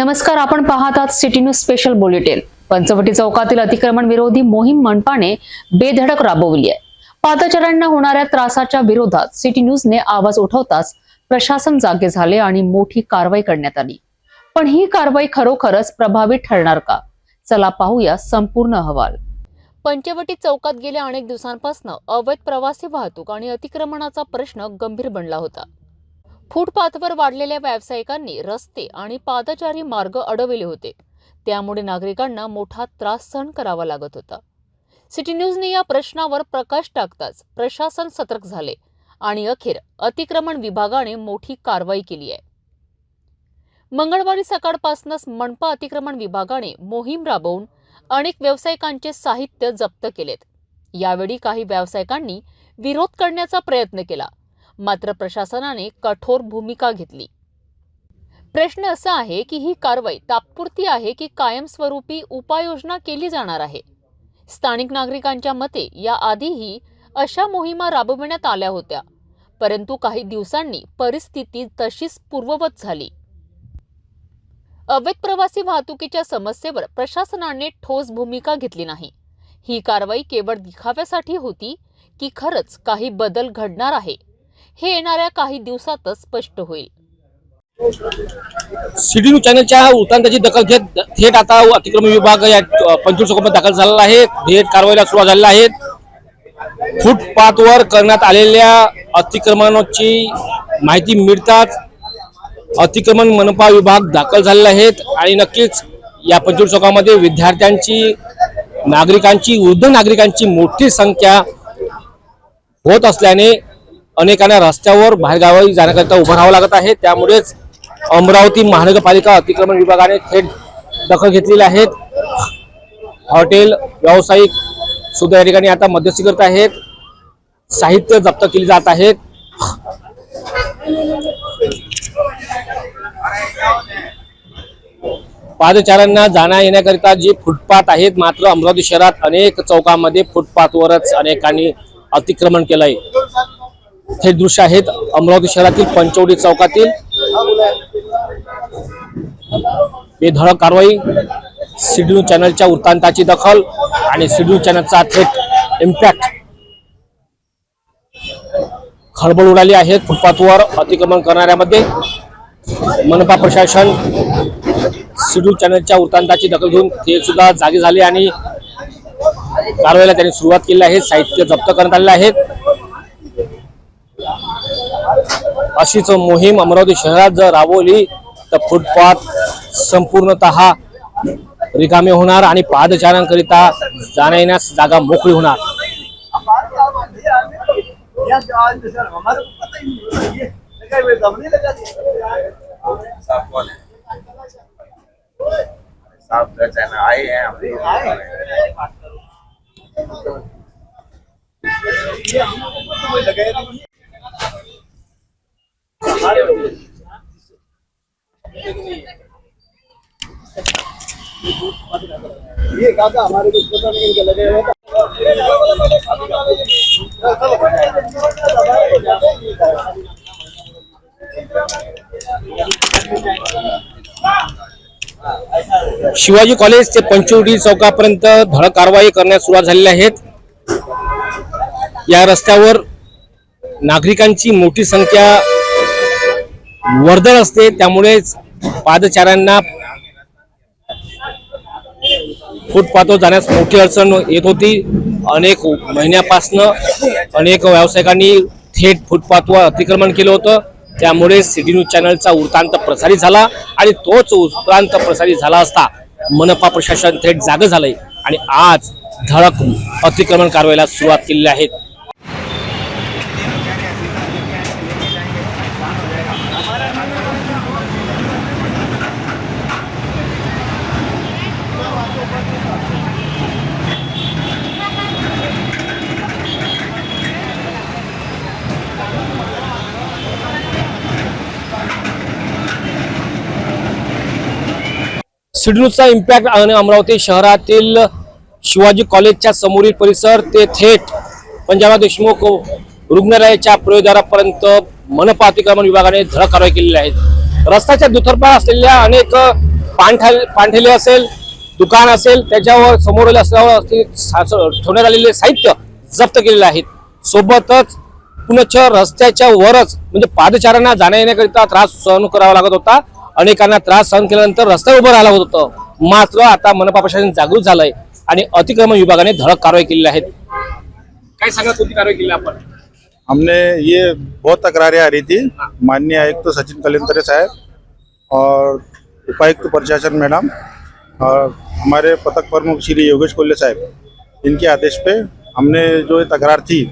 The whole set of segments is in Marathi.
नमस्कार आपण पाहत आहात city news special bulletin. Panchavati चौकातील अतिक्रमण विरोधी मोहीम मनपाने बेधडक राबवली आहे. पादचाऱ्यांना होणाऱ्या त्रासाच्या विरोधात सिटी न्यूजने आवाज उठवताच प्रशासन जागे झाले आणि मोठी कारवाई करण्यात आली. पण ही कारवाई खरोखरच प्रभावी ठरणार का? चला पाहूया संपूर्ण अहवाल. पंचवटी चौकात गेल्या अनेक दिवसांपासून अवैध प्रवासी वाहतूक आणि अतिक्रमणाचा प्रश्न गंभीर बनला होता. फुटपाथवर वाढलेल्या व्यावसायिकांनी रस्ते आणि पादचारी मार्ग अडविले होते. त्यामुळे नागरिकांना मोठा त्रास सहन करावा लागत होता. सिटी न्यूजने या प्रश्नावर प्रकाश टाकताच प्रशासन सतर्क झाले आणि अखेर अतिक्रमण विभागाने मोठी कारवाई केली आहे. मंगळवारी सकाळपासूनच मनपा अतिक्रमण विभागाने मोहीम राबवून अनेक व्यावसायिकांचे साहित्य जप्त केलेत. यावेळी काही व्यावसायिकांनी विरोध करण्याचा प्रयत्न केला मात्र प्रशासनाने कठोर भूमिका घेतली. प्रश्न असा आहे की ही कारवाई तात्पुरती आहे की कायमस्वरूपी उपाययोजना केली जाणार आहे? स्थानिक नागरिकांच्या मते याआधीही अशा मोहिमा राबविण्यात आल्या होत्या परंतु काही दिवसांनी परिस्थिती तशीच पूर्ववत झाली. अवैध प्रवासी वाहतुकीच्या समस्येवर प्रशासनाने ठोस भूमिका घेतली नाही. ही कारवाई केवळ दिखाव्यासाठी होती की खरंच काही बदल घडणार आहे? हे येणाऱ्या काही दिवसातच स्पष्ट होईल. सिटी न्यूज चॅनलच्या वृत्तांताची दखल घेत थेट आता अतिक्रमण विभाग या पंचवीस चौकामध्ये दाखल झालेला आहे. थेट कारवाईला सुरुवात झालेला आहे. फुटपाथवर करण्यात आलेल्या अतिक्रमणाची माहिती मिळताच अतिक्रमण मनपा विभाग दाखल झालेले आहेत आणि नक्कीच या पंचवीस चौकामध्ये विद्यार्थ्यांची नागरिकांची वृद्ध नागरिकांची मोठी संख्या होत असल्याने अनेकांना रस्त्यावर बाहेरगावी जाण्याकरिता उभं राहावं लागत आहे. त्यामुळेच अमरावती महानगरपालिका अतिक्रमण विभागाने थेट दखल घेतलेली आहेत हॉटेल व्यावसायिक सुद्धा या ठिकाणी आता मध्यस्थी करत आहेत. साहित्य जप्त केली जात आहेत. पादचाऱ्यांना जाण्या येण्याकरिता जी फुटपाथ आहेत मात्र अमरावती शहरात अनेक चौकामध्ये फुटपाथवरच अनेकांनी अतिक्रमण केलंय. हे दृश्य आहेत अमरावती शहरातील पंचवडी चौकातील. बेधडक कारवाई सिडू चॅनलच्या वृत्तांताची दखल आणि सिडू चॅनलचा थेट इम्पॅक्ट खळबळ उडाली आहे फुटपाथवर अतिक्रमण करणाऱ्यामध्ये. मनपा प्रशासन सिडू चॅनलच्या वृत्तांताची दखल घेऊन ते सुद्धा जागे झाले आणि कारवाईला त्यांनी सुरुवात केली आहे. साहित्य जप्त करण्यात आलेले आहेत अशीच मोहीम अमरावती शहरात जर राबवली तर फुटपाथ संपूर्णतः रिकामे होणार आणि पादचाऱ्यांकरिता जाण्या येण्यास जागा मोकळी होणार. हमारे ये काका हमारे कुछ पता नहीं इनका लगे हुए शिवाजी कॉलेज ते पंचवटी चौकापर्यंत धडक कारवाई करण्यास सुरुवात झालेली आहेत या रस्त्यावर नागरिकांची मोठी संख्या वर्दळ असते त्यामुळेच पादचाऱ्यांना फुटपाथवर जाण्यास मोठी अडचण येत होती. अनेक महिन्यापासनं अनेक व्यावसायिकांनी थेट फुटपाथवर अतिक्रमण केलं होतं. त्यामुळे सिटी न्यूज चॅनलचा वृत्तांत प्रसारित झाला आणि तोच वृत्तांत प्रसारित झाला असता मनपा प्रशासन थेट जागं झालंय आणि आज धडक अतिक्रमण कारवाईला सुरुवात केलेली आहे. सिडनूचा इम्पॅक्ट आणि अमरावती शहरातील शिवाजी कॉलेजच्या समोरील परिसर ते थेट पंजाबराव देशमुख रुग्णालयाच्या प्रयोगदारापर्यंत मनपा अतिक्रमण विभागाने धडक कारवाई केलेली आहे. रस्त्याच्या दुतर्फा असलेल्या अनेक पानठाल पाणठेले असेल दुकान असेल त्याच्यावर समोर असल्यावर ठेवण्यात आलेले साहित्य जप्त केलेले आहेत. सोबतच पुनश्च रस्त्याच्या वरच म्हणजे पादचाऱ्यांना जाण्या येण्याकरिता त्रास सहन करावा लागत होता. अनेकांना त्रास सहन केल्यानंतर रस्त्यावर उभं राहायला होत. होतं मात्र आता मनपा प्रशासन जागृत झालंय आणि अतिक्रमण विभागाने धडक कारवाई केलेली आहेत काय सांगा कोणती कारवाई केली आपण? हमने ये बहुत तकरारें आ रही थी। माननीय आयुक्त तो सचिन कलिंतरे साहब और उपायुक्त प्रशासन मैडम और हमारे पथक प्रमुख श्री योगेश कोल्ले साहब इनके आदेश पे हमने जो ये तकरार थी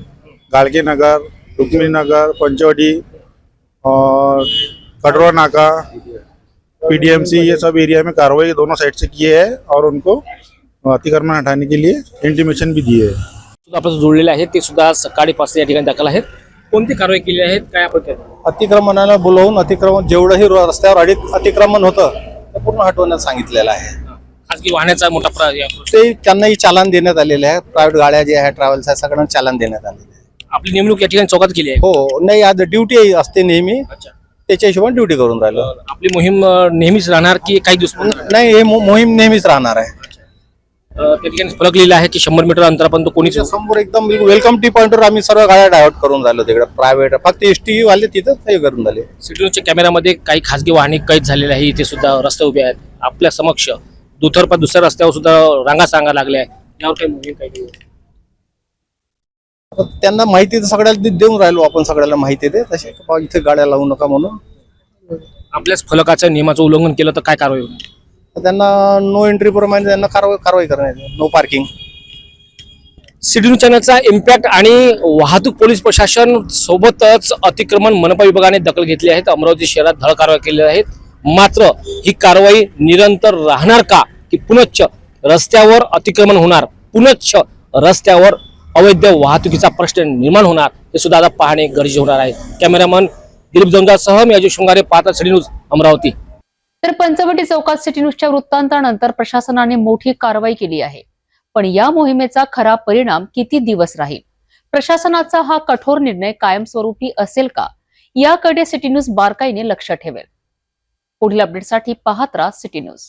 गाड़गे नगर रुक्मिणी नगर पंचवटी और कटरा नाका पीडीएमसी ये सब एरिया में कार्रवाई दोनों साइड से किए हैं और उनको अतिक्रमण हटाने के लिए इंटीमेशन भी दिए है। सुद्धा आपलं जोडलेले आहेत ते सुद्धा सकाळी पाच या ठिकाणी दाखल आहेत. कोणती कारवाई केली आहे? काय आपण? अतिक्रमणाला बोलवून अतिक्रमण जेवढंही रस्त्यावर अडीत अतिक्रमण होतं ते पूर्ण हटवण्यात सांगितलेलं आहे. खाजगी वाहनाचा मोठा प्र- या- ते त्यांनाही चालन देण्यात आलेले आहे प्रायव्हेट गाड्या ज्या आहेत ट्रॅव्हल्स आहे सगळ्यांना चालन देण्यात आलेले आहे आपली नेमणूक या ठिकाणी चौकात केली आहे. हो नाही आज ड्युटी असते नेहमी. अच्छा. त्याच्या हिशोबाने ड्युटी करून राहिलो. आपली मोहीम अं, नेहमीच राहणार की काही दिवस अं, नाही हे मो- मोहीम नेहमीच राहणार आहे. त्या ठिकाणी फलक लिहिला आहे की शंभर मीटर अंतरापर्यंत कोणीच समोर एकदम वेलकम टी पॉइंटवर आम्ही सर्व गाड्या डायव्हर्ट करून राहिलो तिकडे. प्रायव्हेट फक्त एस टी वाले तिथं हे करून राहिले. सिटीच्या कॅमेऱ्यामध्ये काही खासगी वाहने कैद झालेले आहे इथे सुद्धा रस्ते उभे आहेत. आपल्या समक्ष दुथरपा दुसऱ्या रस्त्यावर सुद्धा रांगा सांगा लागल्या यावर काही मोहीम काही? त्यांना माहिती सगळ्याला देऊन राहिलो आपण सगळ्याला माहिती दे. तसे इथे गाड्या लावू नका म्हणून. आपल्याच फलकाच्या नियमाचं उल्लंघन केलं तर काय कारवाई होईल? त्यांना नो एंट्री प्रमाणे त्यांना कारवाई कारवाई करण्यात नो पार्किंग सिटी न्यूज चॅनलचा इम्पॅक्ट आणि वाहतूक पोलीस प्रशासन सोबतच अतिक्रमण मनपा विभागाने दखल घेतली आहे. अमरावती शहरात धड कारवाई केली आहेत मात्र ही कारवाई निरंतर राहणार का? की पुनच्च रस्त्यावर अतिक्रमण होणार? पुनच्च रस्त्यावर अवैध वाहतुकीचा प्रश्न निर्माण होणार हे सुद्धा आता पाहणे गरजेचे होणार आहे. कॅमेरामन दिलीप जमदासह मी अजय शृंगारे पाहता सिटी न्यूज अमरावती. तर पंचवटी चौकात सिटी न्यूजच्या वृत्तांतानंतर प्रशासनाने मोठी कारवाई केली आहे. पण या मोहिमेचा खरा परिणाम किती दिवस राहील? प्रशासनाचा हा कठोर निर्णय कायमस्वरूपी असेल का? याकडे सिटी न्यूज बारकाईने लक्ष ठेवेल. पुढील अपडेटसाठी पाहत राहा सिटी न्यूज.